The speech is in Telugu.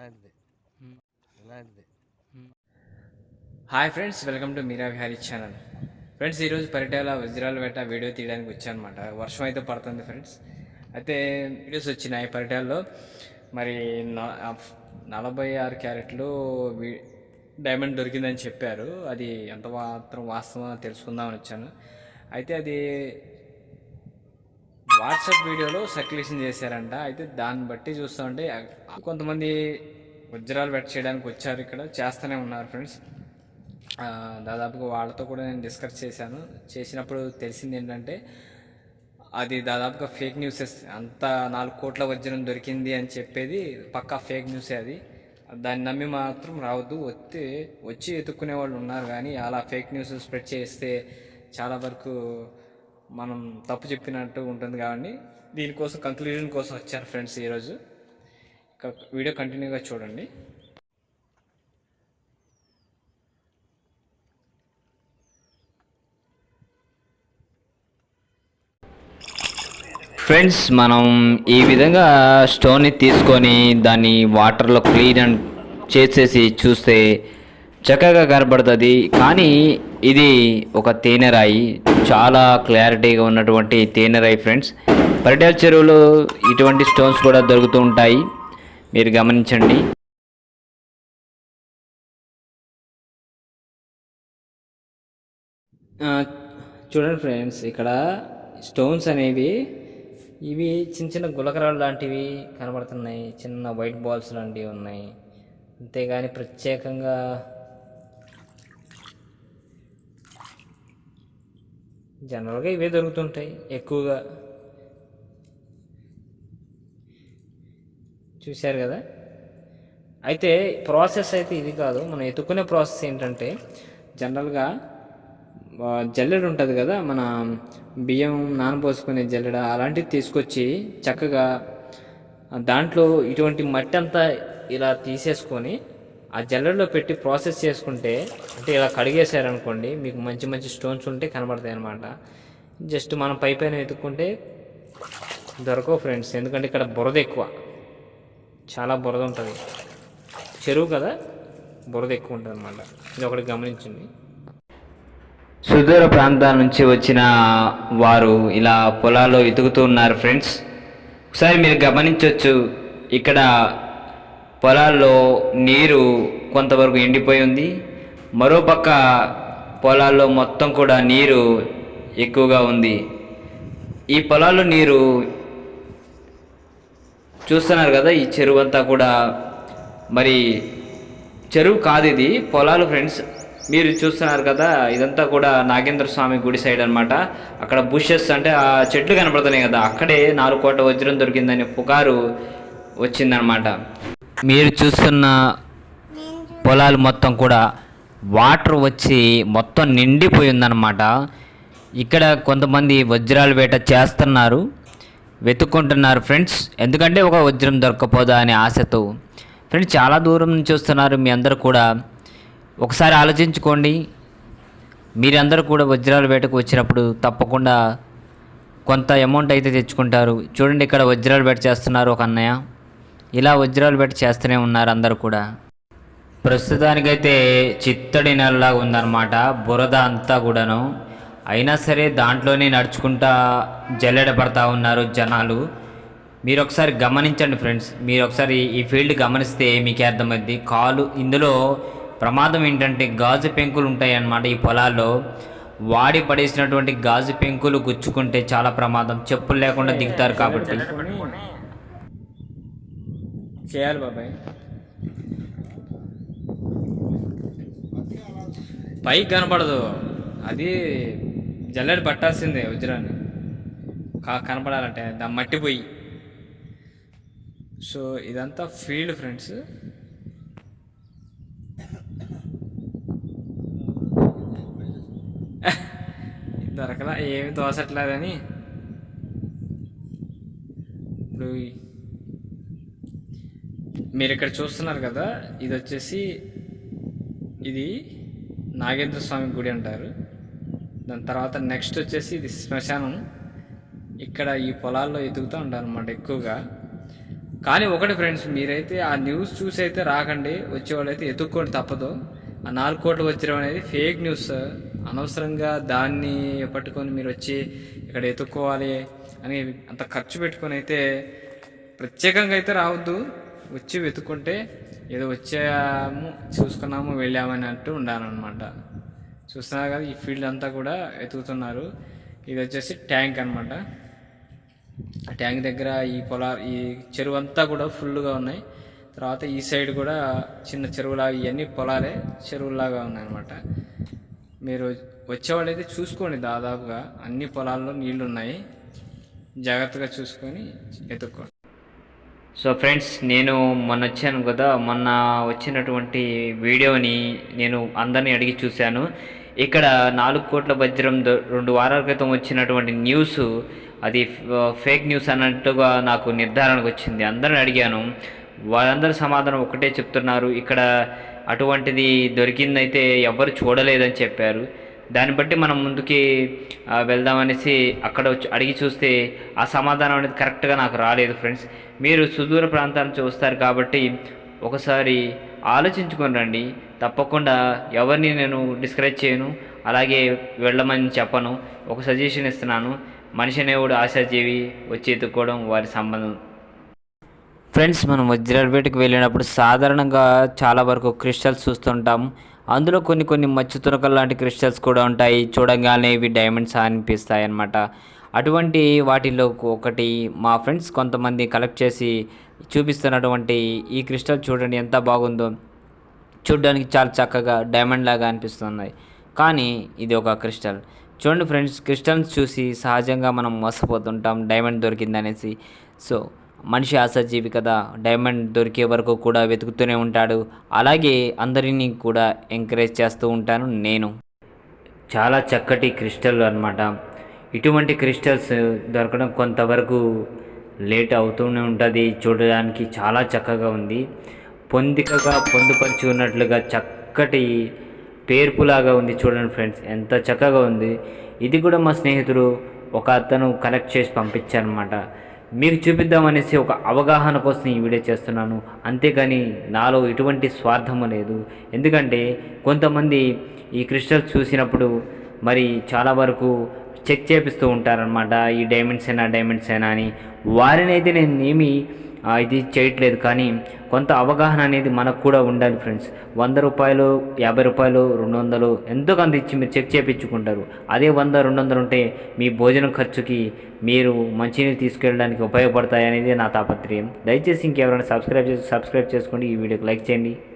ఇలాంటిది. ఇలాంటిది. Hi friends welcome to Meera Vihari channel friends ఈరోజు పరిటాల వజ్రాల వేట వీడియో తీయడానికి వచ్చానమాట. వర్షం అయితే పడుతుంది ఫ్రెండ్స్ అయితే వీడియోస్ వచ్చినాయి పరిటాల్లో మరి నలభై ఆరు క్యారెట్లు డైమండ్ దొరికిందని చెప్పారు. అది ఎంత మాత్రం వాస్తవం తెలుసుకుందామని వచ్చాను. అయితే అది వాట్సాప్ వీడియోలో సర్క్యులేషన్ చేశారంట. అయితే దాన్ని బట్టి చూస్తూ ఉంటే కొంతమంది వజ్రాలు వెట్ చేయడానికి వచ్చారు ఇక్కడ చేస్తూనే ఉన్నారు ఫ్రెండ్స్. దాదాపుగా వాళ్ళతో కూడా నేను డిస్కస్ చేశాను. చేసినప్పుడు తెలిసింది ఏంటంటే అది దాదాపుగా ఫేక్ న్యూసెస్. అంత నాలుగు కోట్ల వజ్రం దొరికింది అని చెప్పేది పక్కా ఫేక్ న్యూసే అది. దాన్ని నమ్మి మాత్రం రావద్దు. వచ్చి వచ్చి ఎత్తుక్కునే వాళ్ళు ఉన్నారు కానీ అలా ఫేక్ న్యూస్ స్ప్రెడ్ చేస్తే చాలా వరకు మనం తప్పు చెప్పినట్టు ఉంటుంది కాబట్టి దీనికోసం కంక్లూజన్ కోసం వచ్చారు ఫ్రెండ్స్ ఈరోజు. వీడియో కంటిన్యూగా చూడండి. ఫ్రెండ్స్ మనం ఈ విధంగా స్టోన్ని తీసుకొని దాన్ని వాటర్లో క్లీన్ చేసేసి చూస్తే చక్కగా కనబడుతుంది. కానీ ఇది ఒక తేనెరాయి చాలా క్లారిటీగా ఉన్నటువంటి తేనెరాయి ఫ్రెండ్స్. పరిటాల చెరువులో ఇటువంటి స్టోన్స్ కూడా దొరుకుతూ ఉంటాయి. మీరు గమనించండి. ఆ, చూడండి ఫ్రెండ్స్ ఇక్కడ స్టోన్స్ అనేవి ఇవి చిన్న చిన్న గులకరాలు లాంటివి కనబడుతున్నాయి. చిన్న వైట్ బాల్స్ లాంటివి ఉన్నాయి. అంతేగాని ప్రత్యేకంగా జనరల్గా ఇవే దొరుకుతుంటాయి ఎక్కువగా. చూశారు కదా? అయితే ప్రాసెస్ అయితే ఇది కాదు. మనం ఎత్తుకునే ప్రాసెస్ ఏంటంటే జనరల్గా జల్లెడ ఉంటుంది కదా? మన బియ్యం నానబోసుకునే జల్లెడ అలాంటివి తీసుకొచ్చి చక్కగా దాంట్లో ఇటువంటి మట్టి అంతా ఇలా తీసేసుకొని ఆ జల్లెడలో పెట్టి ప్రాసెస్ చేసుకుంటే అంటే ఇలా కడిగేశారనుకోండి మీకు మంచి మంచి స్టోన్స్ ఉంటే కనబడతాయి అనమాట జస్ట్ మనం పై పైన వెతుక్కుంటే దొరకవు ఫ్రెండ్స్ ఎందుకంటే ఇక్కడ బురద ఎక్కువ. చాలా బురద ఉంటుంది. చెరువు కదా బురద ఎక్కువ ఉంటుంది అనమాట ఇది ఒకటి గమనించండి. సుదూర ప్రాంతాల నుంచి వచ్చిన వారు ఇలా పొలాల్లో ఎతుకుతూ ఉన్నారు ఫ్రెండ్స్. ఒకసారి మీరు గమనించవచ్చు ఇక్కడ పొలాల్లో నీరు కొంతవరకు ఎండిపోయి ఉంది. మరోపక్క పొలాల్లో మొత్తం కూడా నీరు ఎక్కువగా ఉంది. ఈ పొలాల్లో నీరు చూస్తున్నారు కదా ఈ చెరువు అంతా కూడా. మరి చెరువు కాదు ఇది. పొలాలు ఫ్రెండ్స్ మీరు చూస్తున్నారు కదా ఇదంతా కూడా నాగేంద్ర స్వామి గుడి సైడ్ అనమాట అక్కడ బుషెస్ అంటే ఆ చెట్లు కనపడుతున్నాయి కదా అక్కడే నాలుగు కోట్ల వజ్రం దొరికిందని పుకారు వచ్చిందనమాట మీరు చూస్తున్న పొలాలు మొత్తం కూడా వాటర్ వచ్చి మొత్తం నిండిపోయిందనమాట ఇక్కడ కొంతమంది వజ్రాల వేట చేస్తున్నారు వెతుక్కుంటున్నారు ఫ్రెండ్స్. ఎందుకంటే ఒక వజ్రం దొరకపోదా అనే ఆశతో. ఫ్రెండ్స్ చాలా దూరం నుంచి వస్తున్నారు మీ అందరూ కూడా. ఒకసారి ఆలోచించుకోండి. మీరందరూ కూడా వజ్రాల వేటకు వచ్చినప్పుడు తప్పకుండా కొంత అమౌంట్ అయితే తెచ్చుకుంటారు. చూడండి ఇక్కడ వజ్రాలు బెట్ చేస్తున్నారు ఒక అన్నయ్య. ఇలా వజ్రాలు బెట్ చేస్తూనే ఉన్నారు అందరూ కూడా. ప్రస్తుతానికైతే చిత్తడి నెలలాగా ఉందన్నమాట. బురద అంతా కూడాను. అయినా సరే దాంట్లోనే నడుచుకుంటా జల్లెడ పడతా ఉన్నారు జనాలు. మీరు ఒకసారి గమనించండి ఫ్రెండ్స్. మీరు ఒకసారి ఈ ఫీల్డ్ గమనిస్తే మీకే అర్థమైంది కాలు ఇందులో ప్రమాదం ఏంటంటే గాజు పెంకులు ఉంటాయి అన్నమాట ఈ పొలాల్లో. వాడి పడేసినటువంటి గాజు పెంకులు గుచ్చుకుంటే చాలా ప్రమాదం. చెప్పులు లేకుండా దిగుతారు కాబట్టి. చేయాలి బాబాయ్. పైకి కనపడదు. అది జల్లెడ పట్టాల్సిందే వజ్రాన్ని. కా కనపడాలంటే దాని మట్టి పోయి సో ఇదంతా ఫీల్డ్ ఫ్రెండ్స్. దొరకలా ఏమి తోసట్లేదని. ఇప్పుడు మీరు ఇక్కడ చూస్తున్నారు కదా ఇది వచ్చేసి ఇది నాగేంద్ర స్వామి గుడి అంటారు. దాని తర్వాత నెక్స్ట్ వచ్చేసి ఇది శ్మశానం. ఇక్కడ ఈ పొలాల్లో ఎదుగుతూ ఉంటారు అనమాట ఎక్కువగా. కానీ ఒకటి ఫ్రెండ్స్ మీరైతే ఆ న్యూస్ చూసి అయితే రాకండి వచ్చేవాళ్ళు అయితే ఎత్తుక్కోండి తప్పదు. ఆ నాలుగు కోట్లు వజ్రం అనేది ఫేక్ న్యూస్. అనవసరంగా దాన్ని పట్టుకొని మీరు వచ్చి ఇక్కడ ఎత్తుక్కోవాలి అని అంత ఖర్చు పెట్టుకొని అయితే ప్రత్యేకంగా అయితే రావద్దు. వచ్చి వెతుక్కుంటే ఏదో వచ్చాము చూసుకున్నాము వెళ్ళామని అంటూ ఉండాలన్నమాట. చూస్తున్నారు కదా ఈ ఫీల్డ్ అంతా కూడా వెతుకుతున్నారు. ఇది వచ్చేసి ట్యాంక్ అనమాట ఆ ట్యాంక్ దగ్గర ఈ పొలా ఈ చెరువు అంతా కూడా ఫుల్గా ఉన్నాయి. తర్వాత ఈ సైడ్ కూడా చిన్న చెరువులాగా ఇవన్నీ పొలాలే చెరువులాగా ఉన్నాయి అనమాట మీరు వచ్చేవాళ్ళు అయితే చూసుకోండి దాదాపుగా. అన్ని పొలాల్లో నీళ్ళు ఉన్నాయి జాగ్రత్తగా చూసుకొని ఎత్తుక్కోండి సో ఫ్రెండ్స్ నేను మొన్న వచ్చాను కదా మొన్న వచ్చినటువంటి వీడియోని నేను అందరినీ అడిగి చూశాను. ఇక్కడ నాలుగు కోట్ల వజ్రం రెండు వారాల క్రితం వచ్చినటువంటి న్యూస్ అది ఫేక్ న్యూస్ అన్నట్టుగా నాకు నిర్ధారణకు వచ్చింది. అందరిని అడిగాను. వాళ్ళందరి సమాధానం ఒకటే చెప్తున్నారు. ఇక్కడ అటువంటిది దొరికిందైతే ఎవరు చూడలేదని చెప్పారు. దాన్ని బట్టి మనం ముందుకి వెళ్దామనేసి అక్కడ వచ్చి అడిగి చూస్తే ఆ సమాధానం అనేది కరెక్ట్గా నాకు రాలేదు ఫ్రెండ్స్. మీరు సుదూర ప్రాంతాన్ని చూస్తారు కాబట్టి ఒకసారి ఆలోచించుకొని రండి. తప్పకుండా ఎవరిని నేను డిస్కరేజ్ చేయను అలాగే వెళ్ళమని చెప్పను. ఒక సజెషన్ ఇస్తున్నాను. మనిషి అనేవాడు ఆశాజీవి వచ్చి ఎత్తుక్కోవడం వారి సంబంధం. ఫ్రెండ్స్ మనం వజ్రాలపేటకు వెళ్ళినప్పుడు సాధారణంగా చాలా వరకు క్రిస్టల్స్ చూస్తుంటాం. అందులో కొన్ని కొన్ని మచ్చు తునకలు లాంటి క్రిస్టల్స్ కూడా ఉంటాయి. చూడగానే ఇవి డైమండ్స్ అనిపిస్తాయి అన్నమాట అటువంటి వాటిలో ఒకటి మా ఫ్రెండ్స్ కొంతమంది కలెక్ట్ చేసి చూపిస్తున్నటువంటి ఈ క్రిస్టల్ చూడండి ఎంత బాగుందో. చూడడానికి చాలా చక్కగా డైమండ్ లాగా అనిపిస్తున్నాయి. కానీ ఇది ఒక క్రిస్టల్. చూడండి ఫ్రెండ్స్ క్రిస్టల్స్ చూసి సహజంగా మనం మోసపోతుంటాం. డైమండ్ దొరికిందనేసి. సో మనిషి ఆశాజీవి కదా డైమండ్ దొరికే వరకు కూడా వెతుకుతూనే ఉంటాడు. అలాగే అందరినీ కూడా ఎంకరేజ్ చేస్తూ ఉంటాను నేను. చాలా చక్కటి క్రిస్టల్ అనమాట ఇటువంటి క్రిస్టల్స్ దొరకడం కొంతవరకు లేట్ అవుతూనే ఉంటుంది. చూడడానికి చాలా చక్కగా ఉంది. పొందికగా పొందుపరిచి ఉన్నట్లుగా చక్కటి పేర్పులాగా ఉంది చూడండి ఫ్రెండ్స్. ఎంత చక్కగా ఉంది. ఇది కూడా మా స్నేహితుడు ఒక అతను కలెక్ట్ చేసి పంపించారనమాట మీకు చూపిద్దామనేసి ఒక అవగాహన కోసం ఈ వీడియో చేస్తున్నాను. అంతేగాని నాలో ఎటువంటి స్వార్థము లేదు. ఎందుకంటే కొంతమంది ఈ క్రిస్టల్స్ చూసినప్పుడు మరి చాలా వరకు చెక్ చేపిస్తూ ఉంటారనమాట ఈ డైమండ్స్ అయినా డైమండ్స్ అయినా అని. వారిని అయితే నేను ఏమి ఇది చేయట్లేదు కానీ కొంత అవగాహన అనేది మనకు కూడా ఉండాలి ఫ్రెండ్స్. వంద రూపాయలు యాభై రూపాయలు రెండు వందలు ఎంతో కొంత ఇచ్చి మీరు చెక్ చేయించుకుంటారు అదే వంద రెండు వందలు ఉంటే మీ భోజనం ఖర్చుకి మీరు మంచినీళ్ళు తీసుకెళ్ళడానికి ఉపయోగపడతాయి అనేది నా తాపత్రయం. దయచేసి ఇంకెవరైనా సబ్స్క్రైబ్ చేసి సబ్స్క్రైబ్ చేసుకోండి. ఈ వీడియోకి లైక్ చేయండి.